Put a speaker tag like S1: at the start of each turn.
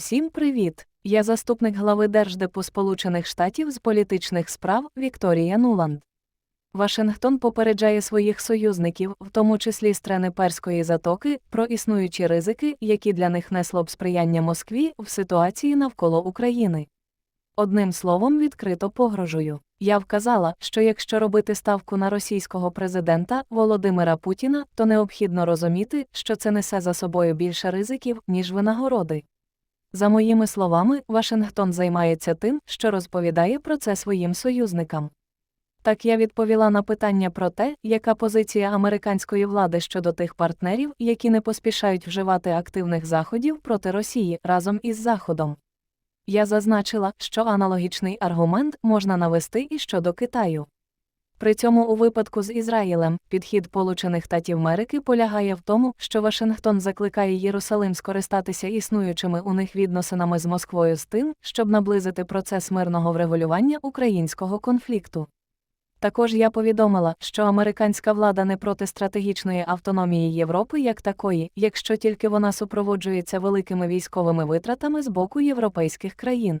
S1: Всім привіт! Я заступник глави Держдепу Сполучених Штатів з політичних справ Вікторія Нуланд. Вашингтон попереджає своїх союзників, в тому числі страни Перської затоки, про існуючі ризики, які для них несло б сприяння Москві в ситуації навколо України. Одним словом, відкрито погрожую. Я вказала, що якщо робити ставку на російського президента Володимира Путіна, то необхідно розуміти, що це несе за собою більше ризиків, ніж винагороди. За моїми словами, Вашингтон займається тим, що розповідає про це своїм союзникам. Так я відповіла на питання про те, яка позиція американської влади щодо тих партнерів, які не поспішають вживати активних заходів проти Росії разом із Заходом. Я зазначила, що аналогічний аргумент можна навести і щодо Китаю. При цьому у випадку з Ізраїлем підхід Сполучених Штатів Америки полягає в тому, що Вашингтон закликає Єрусалим скористатися існуючими у них відносинами з Москвою з тим, щоб наблизити процес мирного врегулювання українського конфлікту. Також я повідомила, що американська влада не проти стратегічної автономії Європи як такої, якщо тільки вона супроводжується великими військовими витратами з боку європейських країн.